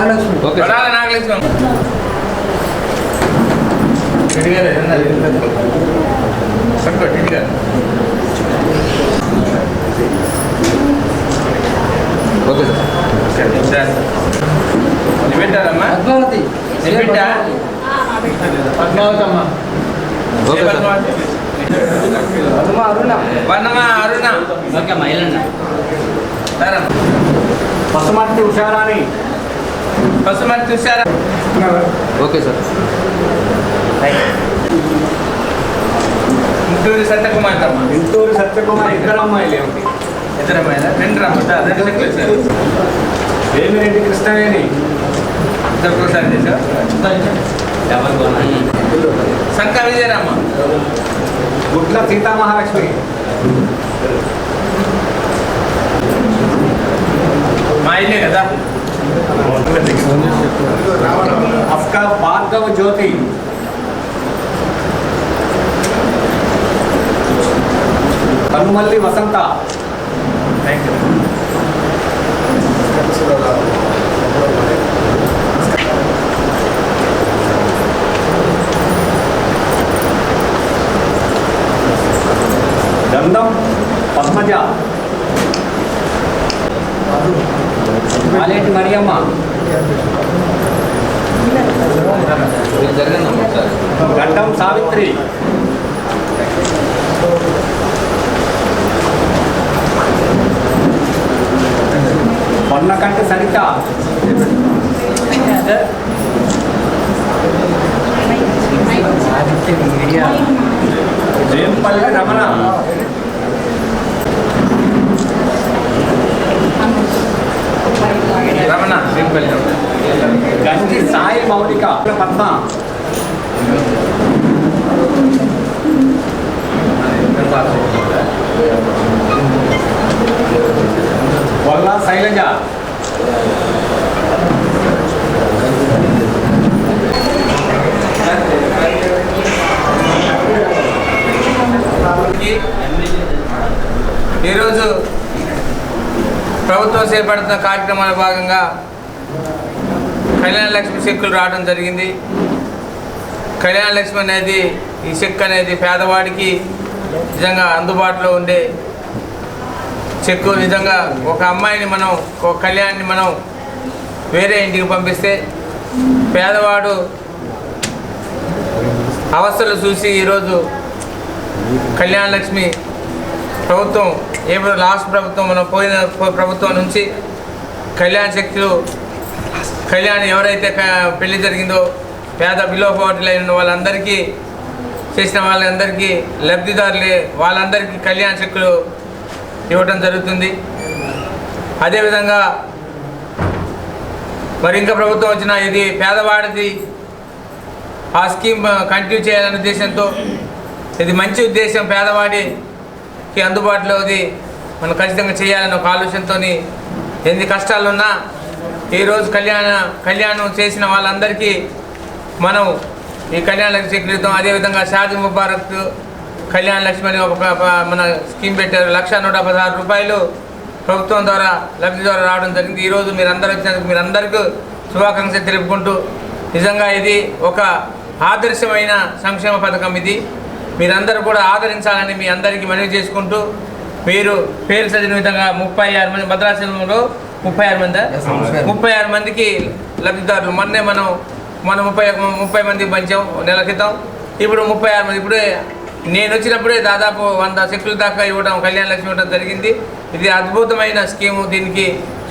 Okay sir. Kodali Nagalakshmi టిడిగారు పట్టుకో టిడిగారు ఓకే సార్ ఇది పెట్టారమ్మా పద్మావతి ఇది పెట్టా పద్మావతమ్మ ఓకే సార్. పద్మ అరుణ వర్ణమా అరుణ ఓకే అమ్మా వెళ్ళండి సరే పసుమర్తి ఉషారాణి పసుమతి చూసారా ఓకే సార్. ఇంటూరి సత్యకుమార్ ఇంటూరు సత్యకుమార్ ఇద్దరు అమ్మాయిలు ఏమిటి? ఇద్దరు అమ్మాయిలా? రెండు రమ్మ రెండు వేమిరెడ్డి కృష్ణవేణి. ఇద్దరు ఒకసారి చేశారు సంక విజయరామ్మ గుట్ల సీతామహాలక్ష్మి. మా ఇల్లే కదా? భార్గవ జ్యోతి కనుమల్లి వసంత థ్యాంక్ యూ గంధం పద్మజ మాలేటి మరియమ్మ ఇది జరిగిందమ్మా సార్ గడ్డం సావిత్రి పొన్నకంటి సరిత జయంపల్లి రమణ రమణ సింపల్లి గంజి సాయి మౌలిక. పద్మ. వల్ల శైలజ. ఈరోజు ప్రభుత్వం చేపడుతున్న కార్యక్రమాల భాగంగా కళ్యాణ లక్ష్మి చెక్కులు రావడం జరిగింది. కళ్యాణ లక్ష్మి అనేది ఈ చెక్ అనేది పేదవాడికి నిజంగా అందుబాటులో ఉండే చెక్కు నిజంగా ఒక అమ్మాయిని మనం ఒక కళ్యాణ్ని మనం వేరే ఇంటికి పంపిస్తే పేదవాడు అవస్థలు చూసి ఈరోజు కళ్యాణ లక్ష్మి ప్రభుత్వం ఏ లాస్ట్ ప్రభుత్వం మనం పోయిన ప్రభుత్వం నుంచి కళ్యాణ శక్తులు కళ్యాణ్ ఎవరైతే పెళ్ళి జరిగిందో పేద బిలో పోవర్టీ అయిన వాళ్ళందరికీ చేసిన వాళ్ళందరికీ లబ్ధిదారులే వాళ్ళందరికీ కళ్యాణ చెక్కులు ఇవ్వటం జరుగుతుంది. అదేవిధంగా మరి ఇంకా ప్రభుత్వం వచ్చిన ఇది పేదవాడిది ఆ స్కీమ్ కంటిన్యూ చేయాలనే ఉద్దేశంతో ఇది మంచి ఉద్దేశం పేదవాడికి అందుబాటులోది మనం ఖచ్చితంగా చేయాలన్న ఒక ఆలోచనతో ఎన్ని కష్టాలున్నా ఈరోజు కళ్యాణ కళ్యాణం చేసిన వాళ్ళందరికీ మనం ఈ కళ్యాణ లక్ష్మి క్రితం అదేవిధంగా షాది ముబారక్ కళ్యాణ లక్ష్మి అని ఒక మన స్కీమ్ పెట్టారు. లక్ష నూట పదహారు రూపాయలు ప్రభుత్వం ద్వారా లబ్ధి ద్వారా రావడం జరిగింది. ఈరోజు మీరందరూ వచ్చినందుకు మీరందరికీ శుభాకాంక్షలు తెలుపుకుంటూ నిజంగా ఇది ఒక ఆదర్శమైన సంక్షేమ పథకం ఇది. మీరందరూ కూడా ఆదరించాలని మీ అందరికీ మనవి చేసుకుంటూ మీరు పేరు చదివిన విధంగా ముప్పై ఆరు మంది భద్రాచలంలో ముప్పై ఆరు మంది? ముప్పై ఆరు. మందికి లబ్ధిదారులు. మొన్నే మనం మన ముప్పై ముప్పై మందికి పంచాం నెల క్రితం. ఇప్పుడు ముప్పై ఆరు మంది. ఇప్పుడే నేను వచ్చినప్పుడే దాదాపు వంద చెక్కుల దాకా ఇవ్వడం కళ్యాణ లక్ష్మి ఇవ్వడం జరిగింది. ఇది అద్భుతమైన స్కీము. దీనికి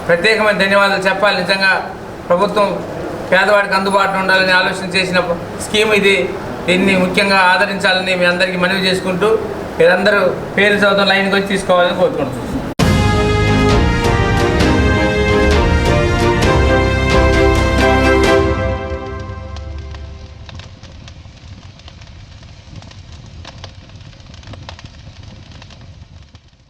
ప్రత్యేకమైన ధన్యవాదాలు చెప్పాలి. నిజంగా ప్రభుత్వం పేదవాడికి అందుబాటులో ఉండాలని ఆలోచన చేసిన స్కీమ్ ఇది. దీన్ని ముఖ్యంగా ఆదరించాలని మీ అందరికీ మనవి చేసుకుంటూ మీరందరూ పేరు చదువుతాం లైన్కి వచ్చి తీసుకోవాలని కోరుకుంటున్నాను